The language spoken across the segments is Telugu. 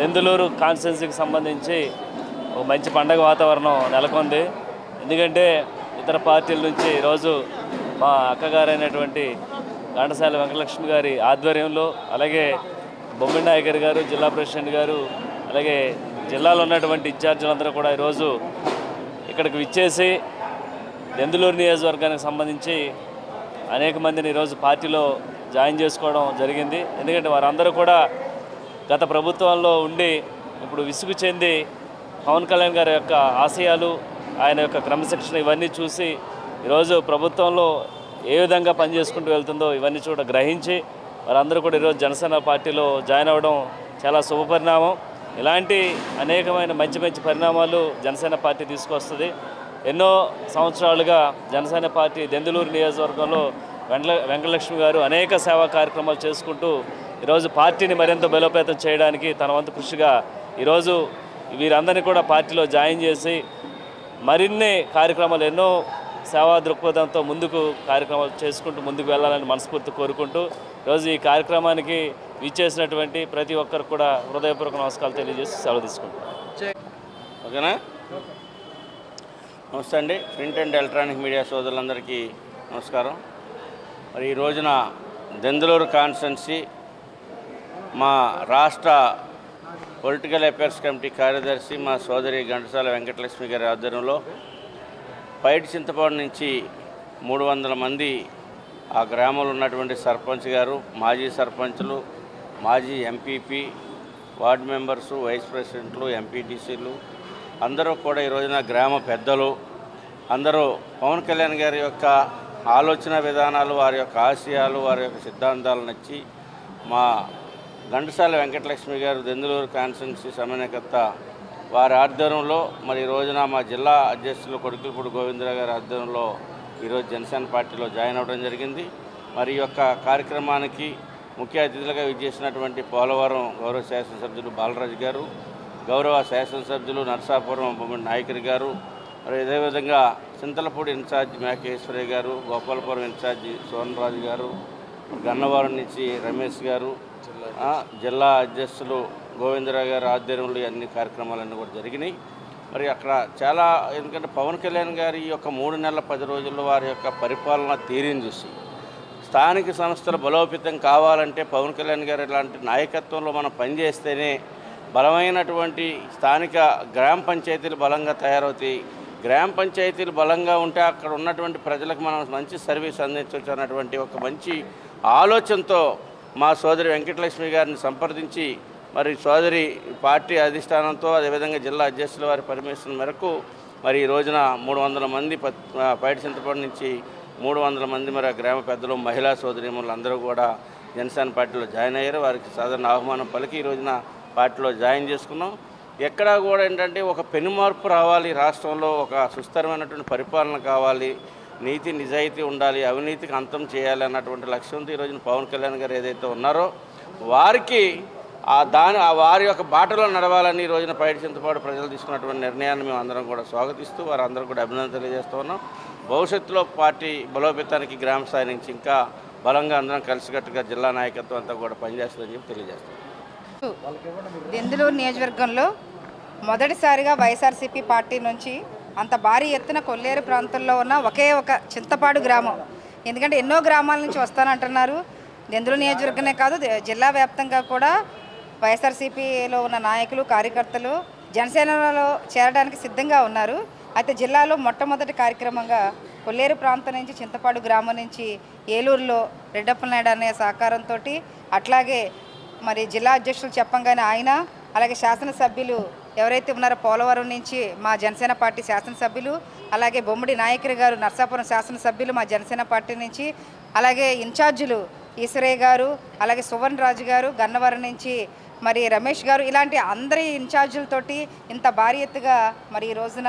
దెందులూరు కాన్స్టిట్యున్సీకి సంబంధించి ఒక మంచి పండగ వాతావరణం నెలకొంది. ఎందుకంటే ఇతర పార్టీల నుంచి ఈరోజు మా అక్కగారైనటువంటి ఘంటసాల వెంకటలక్ష్మి గారి ఆధ్వర్యంలో అలాగే బొమ్మిడి నాయకర్ గారు జిల్లా ప్రెసిడెంట్ గారు అలాగే జిల్లాలో ఉన్నటువంటి ఇన్ఛార్జీలందరూ కూడా ఈరోజు ఇక్కడికి విచ్చేసి దెందులూరు నియోజకవర్గానికి సంబంధించి అనేక మందిని ఈరోజు పార్టీలో జాయిన్ చేసుకోవడం జరిగింది. ఎందుకంటే వారందరూ కూడా గత ప్రభుత్వంలో ఉండి ఇప్పుడు విసుగు చెంది పవన్ కళ్యాణ్ గారి యొక్క ఆశయాలు ఆయన యొక్క క్రమశిక్షణ ఇవన్నీ చూసి ఈరోజు ప్రభుత్వంలో ఏ విధంగా పనిచేసుకుంటూ వెళ్తుందో ఇవన్నీ చూడ గ్రహించి వారందరూ కూడా ఈరోజు జనసేన పార్టీలో జాయిన్ అవ్వడం చాలా శుభపరిణామం. ఇలాంటి అనేకమైన మంచి మంచి పరిణామాలు జనసేన పార్టీ తీసుకొస్తుంది. ఎన్నో సంవత్సరాలుగా జనసేన పార్టీ దెందులూరు నియోజకవర్గంలో వెంకట వెంకటలక్ష్మి గారు అనేక సేవా కార్యక్రమాలు చేసుకుంటూ ఈరోజు పార్టీని మరింత బలోపేతం చేయడానికి తన వంతు కృషిగా ఈరోజు వీరందరినీ కూడా పార్టీలో జాయిన్ చేసి మరిన్ని కార్యక్రమాలు ఎన్నో సేవా దృక్పథంతో ముందుకు కార్యక్రమాలు చేసుకుంటూ ముందుకు వెళ్ళాలని మనస్ఫూర్తి కోరుకుంటూ ఈరోజు ఈ కార్యక్రమానికి విచ్చేసినటువంటి ప్రతి ఒక్కరు కూడా హృదయపూర్వక నమస్కారాలు తెలియజేసి సెలవు తీసుకుంటాం ఓకేనా? నమస్తే అండి. ప్రింట్ అండ్ ఎలక్ట్రానిక్ మీడియా సోదరులందరికీ నమస్కారం. మరి ఈ రోజున దెందులూరు కాన్స్టెన్సీ మా రాష్ట్ర పొలిటికల్ అఫైర్స్ కమిటీ కార్యదర్శి మా సోదరి ఘంటసాల వెంకటలక్ష్మి గారి ఆధ్వర్యంలో పైటి చింతపాడు నుంచి మూడు వందల మంది ఆ గ్రామంలో ఉన్నటువంటి సర్పంచ్ గారు మాజీ సర్పంచ్లు మాజీ ఎంపీపీ వార్డు మెంబర్సు వైస్ ప్రెసిడెంట్లు ఎంపీటీసీలు అందరూ కూడా ఈ రోజున గ్రామ పెద్దలు అందరూ పవన్ కళ్యాణ్ గారి యొక్క ఆలోచన విధానాలు వారి యొక్క ఆశయాలు వారి యొక్క సిద్ధాంతాలు నచ్చి మా ఘంటసాల వెంకటలక్ష్మి గారు దెందులూరు కాన్స్టిట్యున్సీ సమన్వయకర్త వారి ఆధ్వర్యంలో మరి రోజున మా జిల్లా అధ్యక్షులు కొడుకులపూడి గోవిందరావు గారి ఆధ్వర్యంలో ఈరోజు జనసేన పార్టీలో జాయిన్ అవ్వడం జరిగింది. మరి యొక్క కార్యక్రమానికి ముఖ్య అతిథులుగా విచ్చేసినటువంటి పోలవరం గౌరవ శాసనసభ్యులు బాలరాజు గారు గౌరవ శాసనసభ్యులు నరసాపురం బొమ్మడి నాయకుడి గారు మరి అదేవిధంగా చింతలపూడి ఇన్ఛార్జ్ మేకేశ్వరయ్య గారు గోపాలపురం ఇన్ఛార్జి సోనరాజు గారు గన్నవరం నుంచి రమేష్ గారు జిల్లా అధ్యక్షులు గోవిందరావు గారి ఆధ్వర్యంలో అన్ని కార్యక్రమాలన్నీ కూడా జరిగినాయి. మరి అక్కడ చాలా ఎందుకంటే పవన్ కళ్యాణ్ గారి యొక్క మూడు నెలల పది రోజుల్లో వారి యొక్క పరిపాలన తీరిని చూసి స్థానిక సంస్థలు బలోపేతం కావాలంటే పవన్ కళ్యాణ్ గారు ఇలాంటి నాయకత్వంలో మనం పనిచేస్తేనే బలమైనటువంటి స్థానిక గ్రామ పంచాయతీలు బలంగా తయారవుతాయి. గ్రామ పంచాయతీలు బలంగా ఉంటే అక్కడ ఉన్నటువంటి ప్రజలకు మనం మంచి సర్వీస్ అందించవచ్చు అన్నటువంటి ఒక మంచి ఆలోచనతో మా సోదరి వెంకటలక్ష్మి గారిని సంప్రదించి మరి సోదరి పార్టీ అధిష్టానంతో అదేవిధంగా జిల్లా అధ్యక్షుల వారి పర్మిషన్ మేరకు మరి ఈ రోజున మూడు వందల మంది పత్- పైడి చింతపడి నుంచి మూడు వందల మంది మరి గ్రామ పెద్దలు మహిళా సోదరిములు అందరూ కూడా జనసేన పార్టీలో జాయిన్ అయ్యారు. వారికి సాధారణ ఆహ్వానం పలికి ఈ రోజున పార్టీలో జాయిన్ చేసుకున్నాం. ఎక్కడా కూడా ఏంటంటే ఒక పెను మార్పు రావాలి రాష్ట్రంలో ఒక సుస్థిరమైనటువంటి పరిపాలన కావాలి నీతి నిజాయితీ ఉండాలి అవినీతికి అంతం చేయాలి అన్నటువంటి లక్ష్యంతో ఈ రోజున పవన్ కళ్యాణ్ గారు ఏదైతే ఉన్నారో వారికి ఆ దాని ఆ వారి యొక్క బాటలో నడవాలని ఈ రోజున పైడి చింతపాటు ప్రజలు తీసుకున్నటువంటి నిర్ణయాన్ని మేము అందరం కూడా స్వాగతిస్తూ వారందరూ కూడా అభినందన తెలియజేస్తూ ఉన్నాం. భవిష్యత్తులో పార్టీ బలోపేతానికి గ్రామ స్థాయి నుంచి ఇంకా బలంగా అందరం కలిసికట్టుగా జిల్లా నాయకత్వం అంతా కూడా పనిచేస్తుందని చెప్పి తెలియజేస్తాం. దెందులూరు నియోజకవర్గంలో మొదటిసారిగా వైఎస్ఆర్సీపీ పార్టీ నుంచి అంత భారీ ఎత్తున కొల్లేరు ప్రాంతంలో ఉన్న ఒకే ఒక చింతపాడు గ్రామం. ఎందుకంటే ఎన్నో గ్రామాల నుంచి వస్తానంటున్నారు. దెందులూరు నియోజకవర్గమే కాదు జిల్లా వ్యాప్తంగా కూడా వైఎస్ఆర్సీపీలో ఉన్న నాయకులు కార్యకర్తలు జనసేనలో చేరడానికి సిద్ధంగా ఉన్నారు. అయితే జిల్లాలో మొట్టమొదటి కార్యక్రమంగా కొల్లేరు ప్రాంతం నుంచి చింతపాడు గ్రామం నుంచి ఏలూరులో రెడ్డప్పలనాయుడు అనే సహకారంతో అట్లాగే మరి జిల్లా అధ్యక్షులు చెప్పంగానే ఆయన అలాగే శాసనసభ్యులు ఎవరైతే ఉన్నారో పోలవరం నుంచి మా జనసేన పార్టీ శాసనసభ్యులు అలాగే బొమ్మడి నాయకుడి గారు నర్సాపురం శాసనసభ్యులు మా జనసేన పార్టీ నుంచి అలాగే ఇన్ఛార్జీలు ఈశ్వరయ్య గారు అలాగే సువర్ణ రాజు గారు గన్నవరం నుంచి మరి రమేష్ గారు ఇలాంటి అందరి ఇన్ఛార్జీలతోటి ఇంత భారీ ఎత్తుగా మరి ఈ రోజున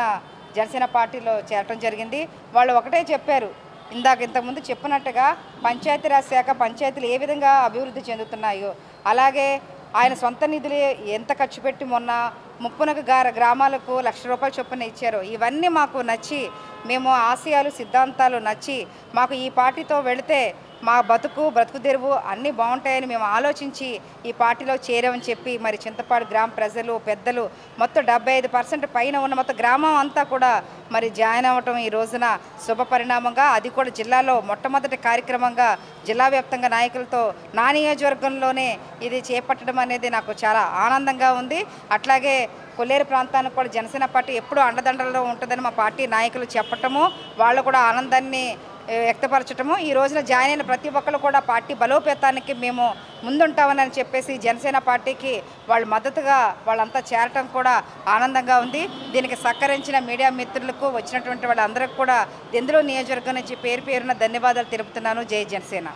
జనసేన పార్టీలో చేరటం జరిగింది. వాళ్ళు ఒకటే చెప్పారు ఇందాక ఇంతకుముందు చెప్పినట్టుగా పంచాయతీరాజ్ శాఖ పంచాయతీలు ఏ విధంగా అభివృద్ధి చెందుతున్నాయో అలాగే ఆయన సొంత నిధులు ఎంత ఖర్చు పెట్టి మొన్న ముప్పునకు గార గ్రామాలకు లక్ష రూపాయలు చొప్పున ఇచ్చారు. ఇవన్నీ మాకు నచ్చి మేము ఆశయాలు సిద్ధాంతాలు నచ్చి మాకు ఈ పార్టీతో వెళితే మా బతుకు బ్రతుకు తెరువు అన్నీ బాగుంటాయని మేము ఆలోచించి ఈ పార్టీలో చేరామని చెప్పి మరి చింతపాడు గ్రామ ప్రజలు పెద్దలు మొత్తం డెబ్బై ఐదు పర్సెంట్ పైన ఉన్న మొత్తం గ్రామం అంతా కూడా మరి జాయిన్ అవ్వటం ఈ రోజున శుభ పరిణామంగా అది కూడా జిల్లాలో మొట్టమొదటి కార్యక్రమంగా జిల్లా వ్యాప్తంగా నాయకులతో నా నియోజకవర్గంలోనే ఇది చేపట్టడం అనేది నాకు చాలా ఆనందంగా ఉంది. అట్లాగే కొల్లేరు ప్రాంతానికి కూడా జనసేన పార్టీ ఎప్పుడూ అండదండలో ఉంటుందని మా పార్టీ నాయకులు చెప్పటము వాళ్ళు కూడా ఆనందాన్ని వ్యక్తపరచటము. ఈ రోజున జాయిన్ అయిన ప్రతి ఒక్కరు కూడా పార్టీ బలోపేతానికి మేము ముందుంటామని చెప్పేసి జనసేన పార్టీకి వాళ్ళు మద్దతుగా వాళ్ళంతా చేరటం కూడా ఆనందంగా ఉంది. దీనికి సహకరించిన మీడియా మిత్రులకు వచ్చినటువంటి వాళ్ళందరికీ కూడా దెందులో నియోజకవర్గం నుంచి పేరు పేరున ధన్యవాదాలు తెలుపుతున్నాను. జై జనసేన.